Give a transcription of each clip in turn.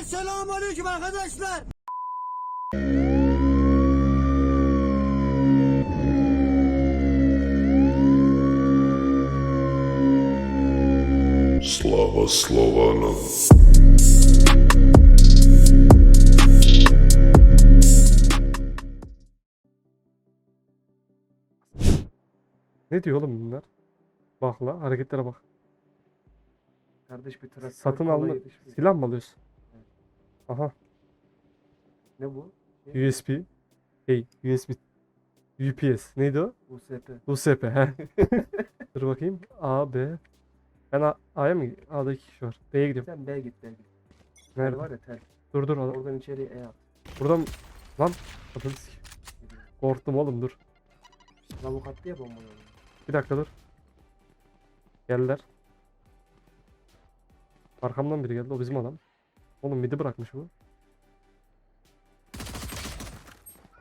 Hepinize selamun aleyküm arkadaşlar. Слава Слованам. Ne diyor oğlum bunlar? Bak la hareketlere bak. Kardeş bir traktör Satın kola alma yetişmiş. silah mı alıyorsun? Aha Ne bu? USB. Hey USB. UPS. Neydi o? USB. USB. He. Dur bakayım. A, B. Ben A, A'ya mı? A'da iki kişi var. B'ye gidiyorum. Sen B'ye git B'ye git. Nerede? Tel var ya tel. Dur dur. adam- Oradan içeriye E at. Buradan lan. Sik- Korktum oğlum dur. Lavuk attı ya bombayı. oraya. Bir dakika dur. Geldiler. Arkamdan biri geldi. O bizim adam. Oğlum midi bırakmış bu.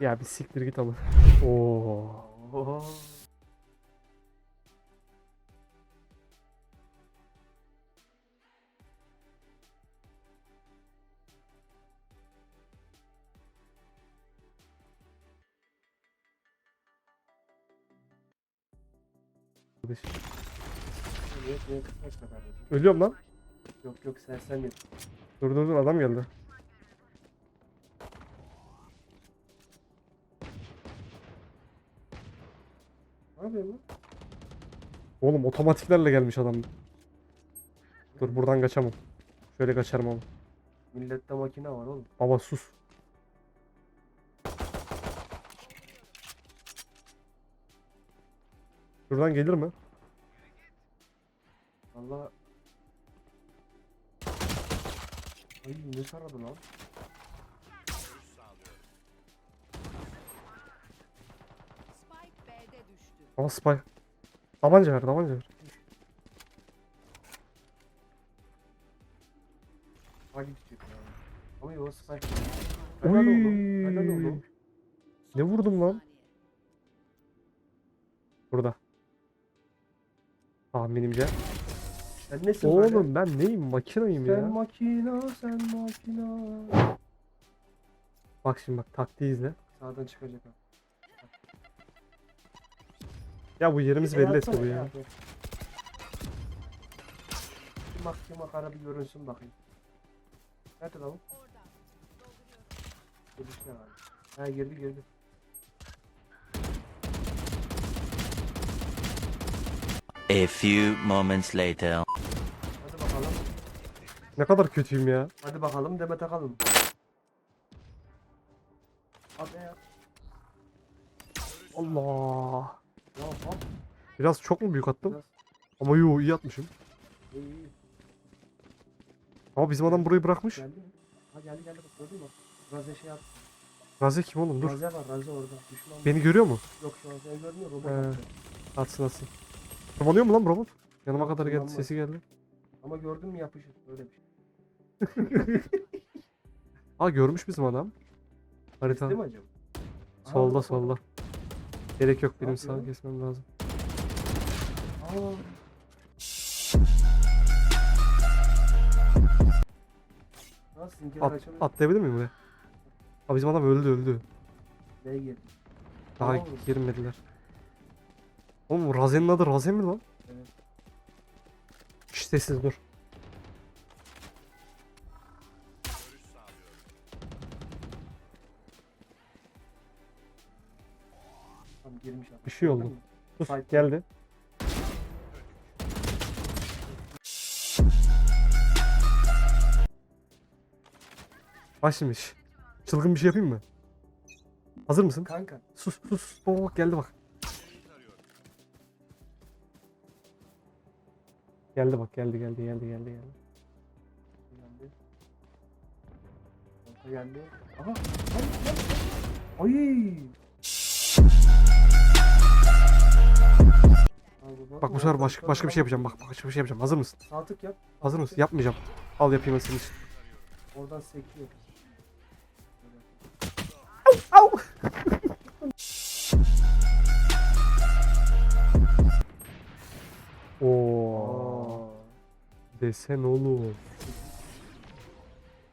Ya bir siktir git ama. Oo. Ölüyorum lan. Yok yok sen sen git. Dur dur dur adam geldi. Ne yapıyorsun lan? Oğlum otomatiklerle gelmiş adam. Dur buradan kaçamam. Şöyle kaçarım ama. Millette makine var oğlum. Baba sus. Şuradan gelir mi? Valla. Ay ne saradı lan? Spike B'de düştü. Ama spy. Tabanca ver tabanca ver. Hadi gidecek ya. Ama yo spike. Helal oğlum. Helal oğlum. Ne vurdum lan? Burada. Tahminimce. Sen nesin böyle? Oğlum ben neyim? Makinayım Sen ya. makina, sen makina. Bak şimdi bak taktiği izle. Sağdan çıkacak ha. Ya bu yerimizi E, belli etti bu ya. Bir bak bir makara bir görünsün bakayım. Nerede lan? Dolduruyorum. Gelişler abi. Ha girdi girdi. A few moments later. Hadi bakalım. Ne kadar kötüyüm ya. Hadi bakalım deme takalım. Hadi ya. Allah. Ya hop. Biraz çok mu büyük attım? Biraz. Ama yo iyi atmışım. İyi iyi. Ama bizim adam burayı bırakmış. Geldi? Ha geldi geldi bak gördün mü? Raze şey at. Raze kim oğlum dur. Raze var Raze orada. Düşman. Beni görüyor mu? Yok şu an seni görmüyor robot attı. Atsın atsın. Tırmanıyor mu lan robot? Yanıma kadar geldi tırmanmaz. sesi geldi. Ama gördün mü yapışır. Böyle bir şey. Aa görmüş bizim adam. Harita. Değil mi acaba? Aa, Solda bak, solda. Gerek yok benim yapıyor? sağa kesmem lazım. Aa. Nasılsın? Gel At, atlayabilir miyim buraya? Aa bizim adam öldü öldü. Neye gir? Daha Tamam girmediler. Oğlum Razen'in adı Razen mi lan? Evet. Şş sessiz dur. Girmiş. Bir şey oldu. Site- geldi. Bak şimdi. Çılgın bir şey yapayım mı? Hazır mısın? Kanka. Sus sus. sus. Bak bak geldi bak. Geldi bak geldi geldi geldi geldi geldi. Geldi. Orta geldi. Aha. Ay. Bak bu sefer başka başka bir şey yapacağım. Bak başka bir şey yapacağım. Hazır mısın? Sağ tık yap. Hazır mısın? Yapmayacağım. Al yapayım senin için. Oradan sekiyor. Au! Desen oğlum.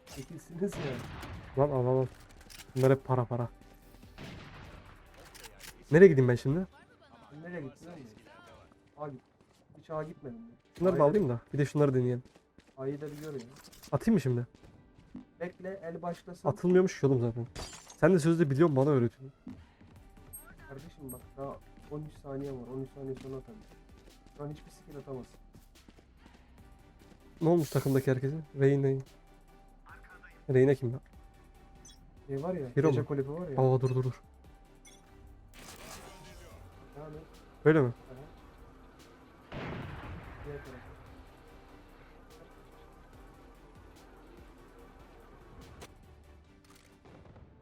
8 Kimsiniz ya? Lan al al al. Bunlar hep para para. Nereye gideyim ben şimdi? Nereye gittin lan? A git. Hiç A gitmedim ben. Şunları da A'yı alayım da. Bir de şunları deneyelim. A'yı da gör ya. Atayım mı şimdi? Bekle el başlasın. Atılmıyormuş ki oğlum zaten. Sen de sözde biliyorsun bana öğretiyorsun. Kardeşim bak daha 13 saniye var. 13 saniye sonra atarım. Şu an hiçbir skill atamazsın. Ne olmuş takımdaki herkesin? Reyna. Reyna kim ya? Şey var ya. Hero gece mu? kulübü var ya. Aa dur dur dur. Yani. Öyle mi? Diğer.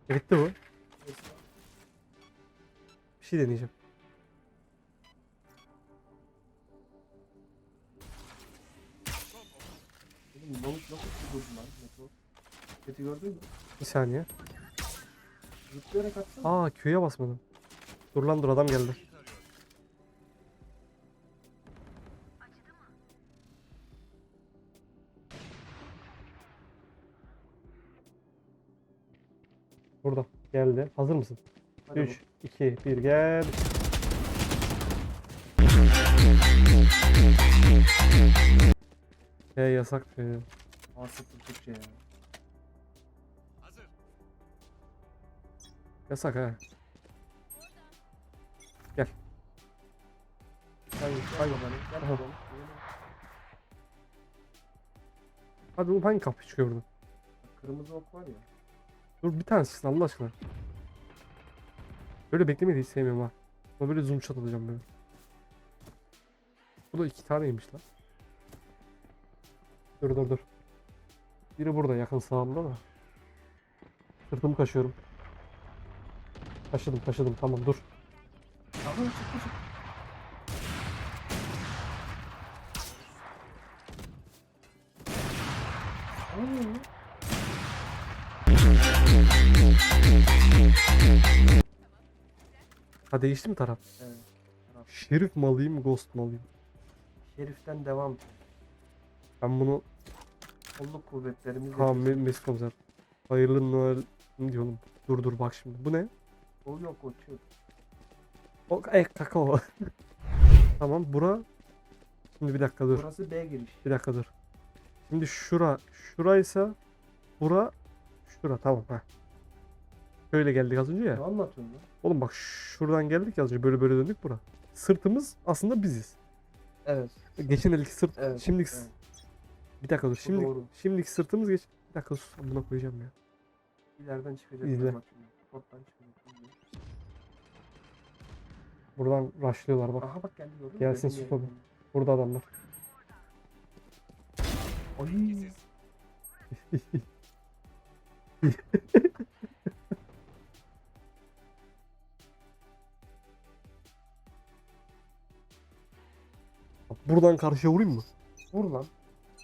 E, bitti bu. Bir şey deneyeceğim. Kötü gördün mü? Bir saniye. Zıplayarak atsana. Aa Q'ya basmadım. Dur lan dur adam geldi. Burada geldi. Hazır mısın? Hadi 3, 2, 1 gel. He yasak şey. bakalım. A sıfır Türkçe ya. Yasak ha. Gel. Gel, gel bakalım. Gel bakalım. Hadi oğlum hangi kapı çıkıyor burada? Bak, Kırmızı ok var ya. Dur bir tanesi Allah aşkına. Böyle beklemeyi de hiç sevmiyorum ha. Ama böyle zoom shot alacağım böyle. Bu da iki taneymiş lan. Dur dur dur. Biri burada yakın sağımda da. Sırtımı kaşıyorum. Kaşıdım kaşıdım tamam dur. Ha değişti mi taraf? Evet. Şerif mi alayım ghost mu alayım? Şerif'ten devam. Ben bunu Kolluk kuvvetlerimiz. Me- Mesut komiser. Hayırlı Noel diyorum. Dur dur bak şimdi. Bu ne? Oluyor koçum. O e, kakao. tamam bura. Şimdi bir dakika dur. Burası B giriş. Bir dakika dur. Şimdi şura, şuraysa bura, şura tamam ha. Şöyle geldik az önce Ne ya. anlatıyorsun lan? Oğlum bak şuradan geldik az önce böyle böyle döndük bura. Sırtımız aslında biziz. Evet. Geçen elki sırt, Evet. şimdiki evet. bir dakika dur. Şimdi doğru. şimdiki sırtımız geç. Bir dakika sus buna koyacağım ya. İleriden çıkacak. İzle. Bak şimdi. Çıkacak. Buradan rushlıyorlar bak. Aha bak geldi gördün mü? Gelsin Dedim ya. Burada adamlar. Ay. Buradan karşıya vurayım mı? Vur lan.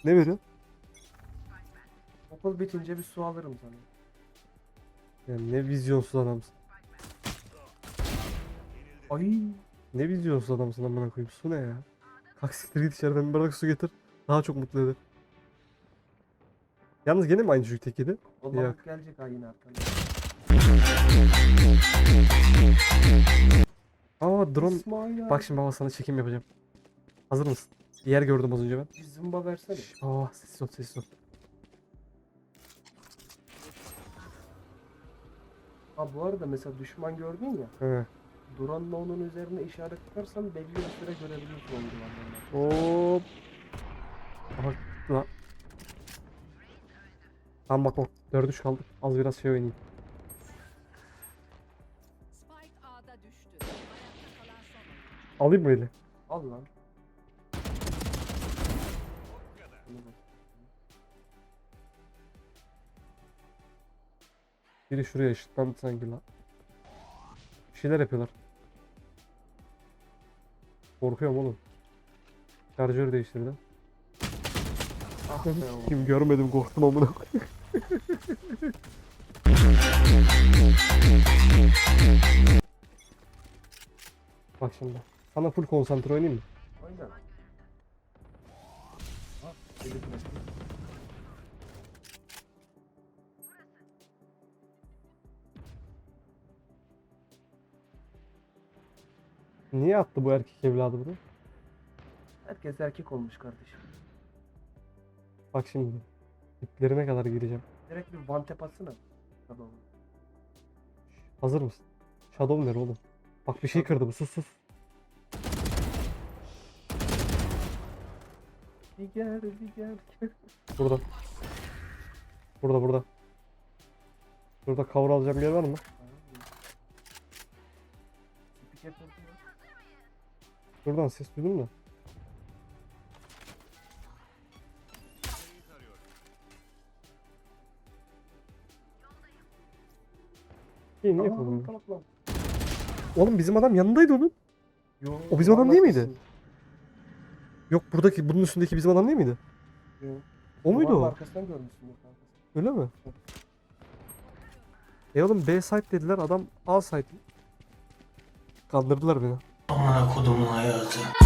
Ne veriyorsun? Okul bitince bir su alırım sana. Ya ne vizyonsuz adamsın. Ay. Ne vizyonsuz adamsın amına koyayım. Su ne ya? Kalk siktir git içeriden bir bardak su getir. Daha çok mutlu eder. Yalnız gene mi aynı çocuk tek yedi? O Yok. gelecek ha yine arkandan. Aa drone. İsmail Bak şimdi baba sana çekim yapacağım. Hazır mısın? Yer gördüm az önce ben. Bir zımba versene. Aa sessiz ol sessiz ol. Ha bu arada mesela düşman gördün ya. He. Drone'la onun üzerine işaret tutarsan belli bir süre görebiliyorsun onu. Hop. Aha la. Tamam bak bak. 4 3 kaldık. Az biraz şey oynayayım. Spike A'da düştü. Ayakta kalan son. Alayım mı öyle? Al lan. Biri şuraya ışıklandı sanki la. Bir şeyler yapıyorlar. Korkuyorum oğlum. Şarjör değiştirdim. Ah be oğlum. Kim görmedim korktum amına. Bak şimdi. Sana full konsantre oynayayım mı? Ha, Niye attı bu erkek evladı bunu? Herkes erkek olmuş kardeşim. Bak şimdi. İplerine kadar gireceğim. Direkt bir tap atsana. Tamam. Hazır mısın? Shadow ver oğlum. Bak bir şey kırdı bu sus sus. Bir gel. Burada. Burada burada. Burada cover alacağım bir yer var mı? Spike yapıldı ya. Buradan ses duydum da. İyi niye tamam. Oğlum bizim adam yanındaydı onun. Yo, O bizim adam değil miydi? Yok buradaki bunun üstündeki bizim adam değil miydi? Yo. O muydu o? Arkasından görmüşsün yok. Öyle mi? E oğlum B site dediler adam A site. Kandırdılar beni. まな子供のやつ。